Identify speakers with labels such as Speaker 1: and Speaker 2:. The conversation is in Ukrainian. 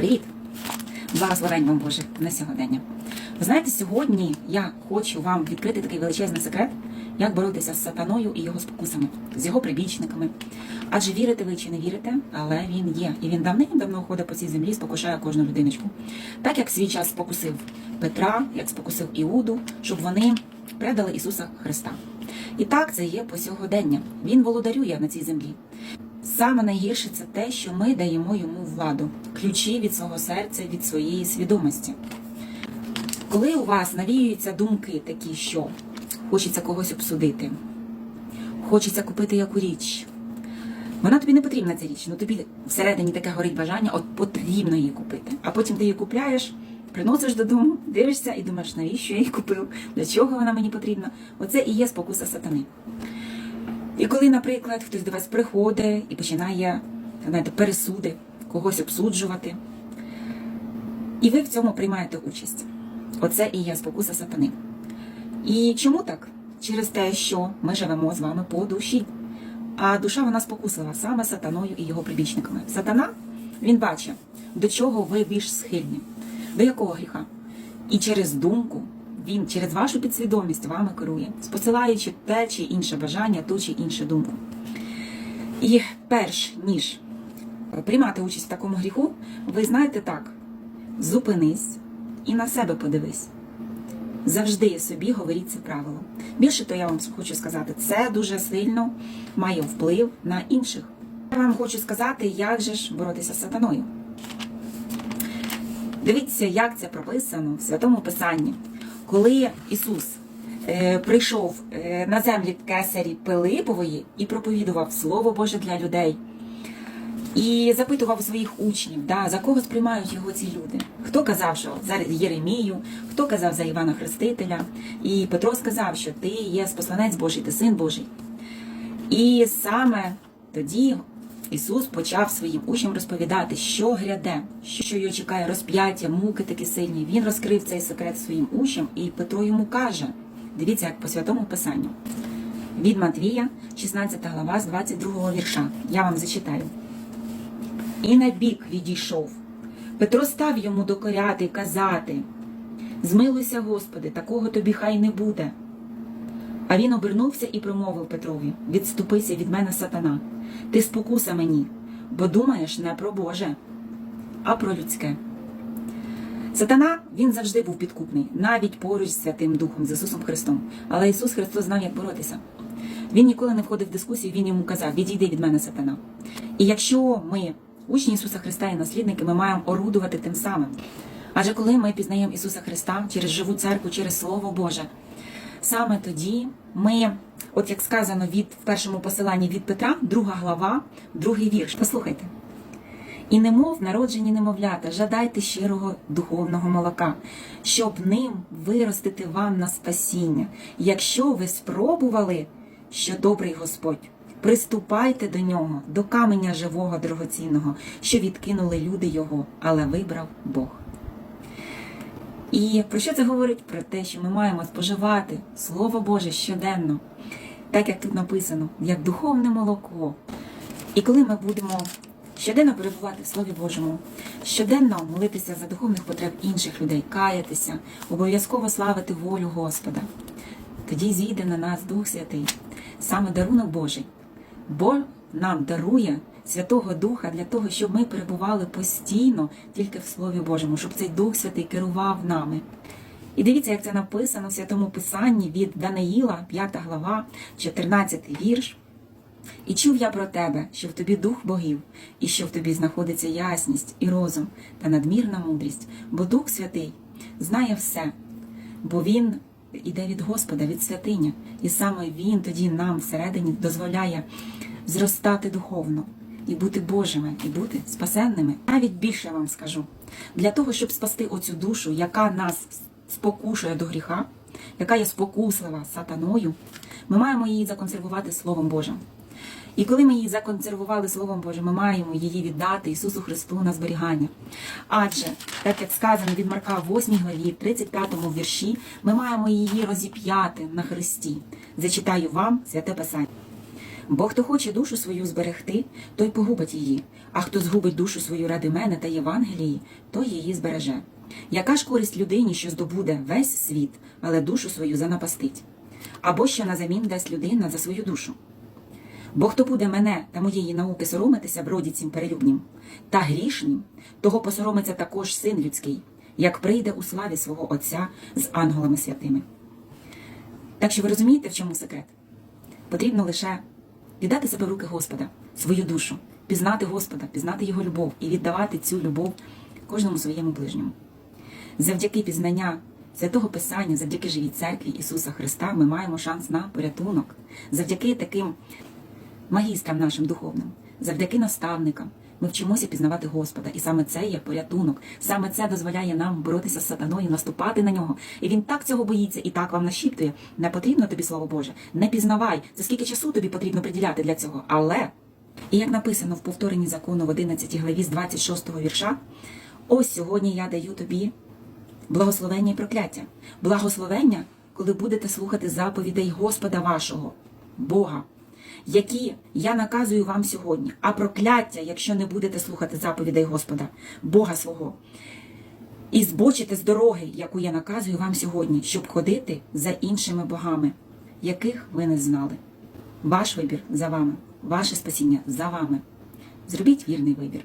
Speaker 1: Привіт! Благословень вам Боже на сьогодення. Ви знаєте, сьогодні я хочу вам відкрити такий величезний секрет, як боротися з сатаною і його спокусами, з його прибічниками. Адже вірите ви чи не вірите, але він є. І він давним-давно ходить по цій землі, спокушає кожну людиночку. Так як свій час спокусив Петра, як спокусив Іуду, щоб вони предали Ісуса Христа. І так це є по сьогодення. Він володарює на цій землі. Саме найгірше це те, що ми даємо йому владу, ключі від свого серця, від своєї свідомості. Коли у вас навіюються думки такі, що хочеться когось обсудити, хочеться купити яку річ, вона тобі не потрібна ця річ, ну тобі всередині таке горить бажання, от потрібно її купити. А потім ти її купляєш, приносиш додому, дивишся і думаєш, навіщо я її купив, для чого вона мені потрібна. Оце і є спокуса сатани. І коли, наприклад, хтось до вас приходить і починає знаєте, пересуди, когось обсуджувати, і ви в цьому приймаєте участь. Оце і є спокуса сатани. І чому так? Через те, що ми живемо з вами по душі. А душа вона спокуслива саме сатаною і його прибічниками. Сатана він бачить, до чого ви більш схильні, до якого гріха. І через думку він через вашу підсвідомість вами керує, спосилаючи те чи інше бажання, ту чи іншу думку. І перш ніж приймати участь в такому гріху, ви знаєте так: зупинись і на себе подивись. Завжди собі говоріть це правило. Більше то я вам хочу сказати, це дуже сильно має вплив на інших. Я вам хочу сказати, як же ж боротися з сатаною. Дивіться, як це прописано в Святому Писанні. Коли Ісус е, прийшов е, на землі кесарі Пилипової і проповідував Слово Боже для людей, і запитував своїх учнів, да, за кого сприймають його ці люди. Хто казав, що за Єремію, хто казав за Івана Хрестителя, і Петро сказав, що ти є спосланець Божий, ти син Божий. І саме тоді Ісус почав своїм учням розповідати, що гряде, що його чекає розп'яття, муки такі сильні. Він розкрив цей секрет своїм учням, і Петро йому каже: дивіться, як по святому Писанню. Від Матвія, 16 глава з 22 вірша. Я вам зачитаю. І на бік відійшов. Петро став йому докоряти казати: Змилуйся, Господи, такого тобі хай не буде. А він обернувся і промовив Петрові: Відступися від мене, сатана, ти спокуса мені, бо думаєш не про Боже, а про людське. Сатана він завжди був підкупний, навіть поруч з Святим Духом, з Ісусом Христом. Але Ісус Христос знав, як боротися. Він ніколи не входив в дискусію, він йому казав: Відійди від мене, сатана. І якщо ми, учні Ісуса Христа і наслідники, ми маємо орудувати тим самим. Адже коли ми пізнаємо Ісуса Христа через живу церкву, через Слово Боже, саме тоді ми, от як сказано від в першому посиланні від Петра, друга глава, другий вірш. Послухайте. І немов народжені немовлята, жадайте щирого духовного молока, щоб ним виростити вам на спасіння. Якщо ви спробували, що добрий Господь, приступайте до нього, до каменя живого дорогоцінного, що відкинули люди його, але вибрав Бог. І про що це говорить? Про те, що ми маємо споживати Слово Боже щоденно, так як тут написано, як духовне молоко. І коли ми будемо щоденно перебувати в Слові Божому, щоденно молитися за духовних потреб інших людей, каятися, обов'язково славити волю Господа, тоді зійде на нас Дух Святий, саме дарунок Божий. Бо нам дарує Святого Духа для того, щоб ми перебували постійно тільки в Слові Божому, щоб цей Дух Святий керував нами. І дивіться, як це написано в Святому Писанні від Даниїла, 5 глава, 14 вірш. І чув я про тебе, що в тобі дух богів, і що в тобі знаходиться ясність і розум та надмірна мудрість, бо Дух Святий знає все, бо Він іде від Господа, від святиня, і саме Він тоді нам всередині дозволяє зростати духовно і бути Божими, і бути спасенними. Навіть більше вам скажу, для того, щоб спасти оцю душу, яка нас спокушує до гріха, яка є спокуслива сатаною, ми маємо її законсервувати Словом Божим. І коли ми її законсервували Словом Божим, ми маємо її віддати Ісусу Христу на зберігання. Адже, так як сказано від Марка 8 главі, 35 вірші, ми маємо її розіп'яти на Христі. Зачитаю вам святе Писання. Бо хто хоче душу свою зберегти, той погубить її, а хто згубить душу свою ради мене та Євангелії, той її збереже. Яка ж користь людині, що здобуде весь світ, але душу свою занапастить? Або що назамін дасть людина за свою душу? Бо хто буде мене та моєї науки соромитися в роді перелюбнім та грішнім, того посоромиться також син людський, як прийде у славі свого Отця з ангелами святими. Так що ви розумієте, в чому секрет? Потрібно лише віддати себе в руки Господа, свою душу, пізнати Господа, пізнати Його любов і віддавати цю любов кожному своєму ближньому. Завдяки пізнання святого Писання, завдяки живій церкві Ісуса Христа, ми маємо шанс на порятунок. Завдяки таким магістрам нашим духовним, завдяки наставникам. Ми вчимося пізнавати Господа, і саме це є порятунок. Саме це дозволяє нам боротися з сатаною, наступати на нього. І він так цього боїться і так вам нашіптує. Не потрібно тобі, слово Боже, не пізнавай. Це скільки часу тобі потрібно приділяти для цього. Але, і як написано в повторенні закону в 11 главі з 26 вірша, ось сьогодні я даю тобі благословення і прокляття. Благословення, коли будете слухати заповідей Господа вашого, Бога, які я наказую вам сьогодні, а прокляття, якщо не будете слухати заповідей Господа, Бога свого, і збочите з дороги, яку я наказую вам сьогодні, щоб ходити за іншими богами, яких ви не знали. Ваш вибір за вами, ваше спасіння за вами. Зробіть вірний вибір.